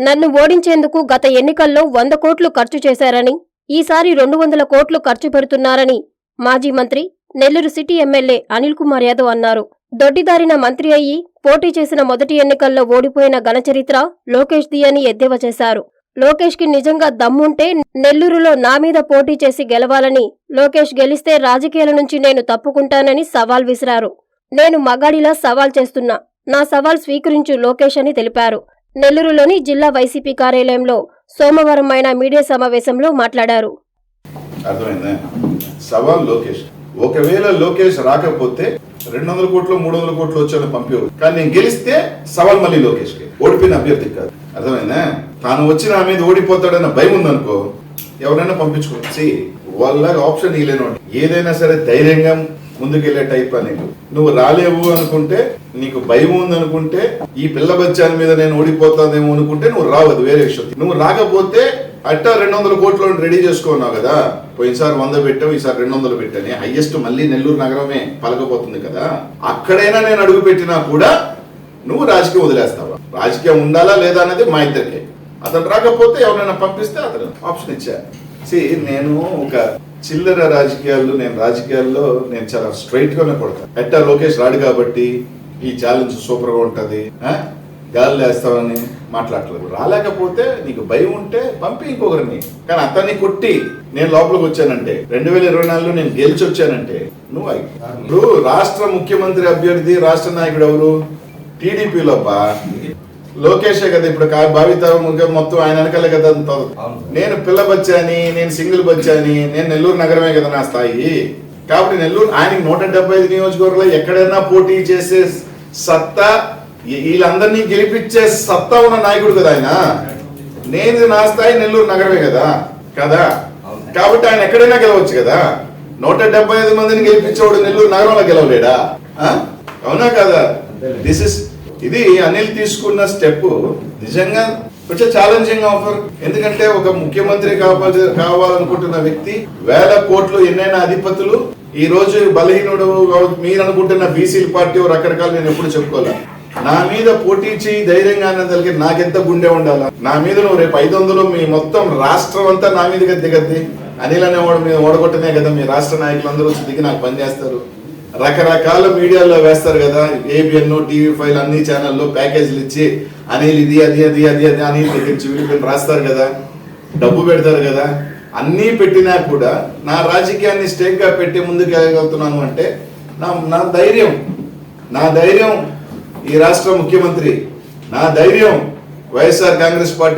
నన్ను ఓడించేందుకు గత ఎన్నికల్లో వంద కోట్లు ఖర్చు చేశారని ఈసారి రెండు వందల కోట్లు ఖర్చు పెడుతున్నారని మాజీ మంత్రి నెల్లూరు సిటీ ఎమ్మెల్యే అనిల్ కుమార్ యాదవ్ అన్నారు. దొడ్డిదారిన మంత్రి అయ్యి పోటీ చేసిన మొదటి ఎన్నికల్లో ఓడిపోయిన ఘనచరిత్ర లోకేష్ ది అని ఎద్దేవా చేశారు. లోకేష్కి నిజంగా దమ్ముంటే నెల్లూరులో నా మీద పోటీ చేసి గెలవాలని లోకేష్ గెలిస్తే రాజకీయాల నుంచి నేను తప్పుకుంటానని సవాల్ విసిరారు. నేను మగాడిలా సవాల్ చేస్తున్నా. నా సవాల్ స్వీకరించు లోకేష్ అని తెలిపారు. నెల్లూరులోని జిల్లా వైసీపీ కార్యాలయంలో సోమవారం ఆయన మీడియా సమావేశంలో మాట్లాడారు. సవాల్ లోకేష్. ఒకవేళ లోకేష్ రాకపోతే రెండు వందల కోట్లు మూడు వందల కోట్లు వచ్చాను పంపి కానీ నేను గెలిస్తే సవాల్ మళ్ళీ లోకేష్కి ఓడిపోయిన అభ్యర్థి కాదు. అర్థమైందా? తాను వచ్చిన ఆ మీద ఓడిపోతాడన్న భయం ఉందనుకో ఎవరైనా పంపించుకోవచ్చు వాళ్ళ ఆప్షన్ ఇవ్వలేను ఏదైనా సరే ధైర్యంగా ముందుకెళ్ళే టైప్ అని నువ్వు రాలేవు అనుకుంటే నీకు భయం ఉందనుకుంటే ఈ పిల్ల బచ్చాని మీద నేను ఓడిపోతానేమో అనుకుంటే నువ్వు రావద్దు వేరే విషయం. నువ్వు రాకపోతే అట్టా రెండు వందల కోట్లు రెడీ చేసుకున్నావు కదా? పోయినసారి వంద పెట్టావు ఈసారి రెండు వందలు పెట్టాను హైయెస్ట్ మళ్ళీ నెల్లూరు నగరమే పలకపోతుంది కదా? అక్కడైనా నేను అడుగు పెట్టినా కూడా నువ్వు రాజకీయం వదిలేస్తావా? రాజకీయం ఉండాలా లేదా అనేది మా ఇద్దరికే. అతను రాకపోతే ఎవరైనా పంపిస్తే అతను ఆప్షన్ ఇచ్చా నేను ఒక చిల్లర రాజకీయాల్లో నేను రాజకీయాల్లో నేను చాలా స్ట్రైట్ గానే కొడతాను ఎట్టా లోకేష్ రాడు కాబట్టి ఈ ఛాలెంజ్ సూపర్గా ఉంటది గాలి వేస్తామని మాట్లాడలేదు రాలేకపోతే నీకు భయం ఉంటే పంపి ఇంకొకరిని. కానీ అతన్ని కొట్టి నేను లోపలికి వచ్చానంటే రెండు వేల ఇరవై నాలుగులో నేను గెలిచి వచ్చానంటే నువ్వు ఇప్పుడు రాష్ట్ర ముఖ్యమంత్రి అభ్యర్థి రాష్ట్ర నాయకుడు ఎవరు? టీడీపీలో లోకేషే కదా ఇప్పుడు కా- భావిత ముఖ్య మొత్తం ఆయన వెనకాలే కదా అంతా. నేను పిల్ల బచ్చాని నేను సింగిల్ బచ్చాని నేను నెల్లూరు నగరమే కదా నా స్థాయి. కాబట్టి నెల్లూరు ఆయనకి నూట డెబ్బై ఐదు నియోజకవర్గంలో ఎక్కడైనా పోటీ చేసే సత్తా వీళ్ళందరినీ గెలిపించే సత్తా ఉన్న నాయకుడు కదా ఆయన. నేను నా స్థాయి నెల్లూరు నగరమే కదా కదా? కాబట్టి ఆయన ఎక్కడైనా గెలవచ్చు కదా? నూట డెబ్బై ఐదు మందిని గెలిపించేవాడు నెల్లూరు నగరంలో గెలవలేడా? అవునా కదా? దిస్ ఇస్ ఇది అనిల్ తీసుకున్న స్టెప్. నిజంగా కొంచెం ఛాలెంజింగ్ ఆఫర్ ఎందుకంటే ఒక ముఖ్యమంత్రి కావాలి కావాలనుకుంటున్న వ్యక్తి వేల కోట్లు ఎన్నైనా అధిపతులు ఈ రోజు బలహీనుడు మీరు అనుకుంటున్న బీసీల పార్టీ రకరకాలు నేను ఎప్పుడు చెప్పుకోలే. నా మీద పోటీ చేయి ధైర్యంగా అన్నదానికి నాకెంత గుండె ఉండాలా? నా మీద నువ్వు రేపు ఐదు వందలు మీ మొత్తం రాష్ట్రం అంతా నా మీద దిగద్ది. అనిల్ అనేవాడు మీద ఓడగొట్టనే కదా మీ రాష్ట్ర నాయకులందరూ వచ్చి దిగి నాకు పనిచేస్తారు రకరకాల మీడియాలో వేస్తారు కదా ఏబిఎన్ టీవీ ఫైవ్ అన్ని ఛానల్లో ప్యాకేజీలు ఇచ్చి అనిల్ ఇది అది అది అది అది అనిల్ దగ్గర నుంచి రాస్తారు కదా డబ్బు పెడతారు కదా. అన్నీ పెట్టినా కూడా నా రాజకీయాన్ని స్టేక్గా పెట్టి ముందుకు వెళ్ళగలుగుతున్నాను అంటే నా నా ధైర్యం నా ధైర్యం ఈ రాష్ట్ర ముఖ్యమంత్రి నా ధైర్యం వైఎస్ఆర్ కాంగ్రెస్ పార్టీ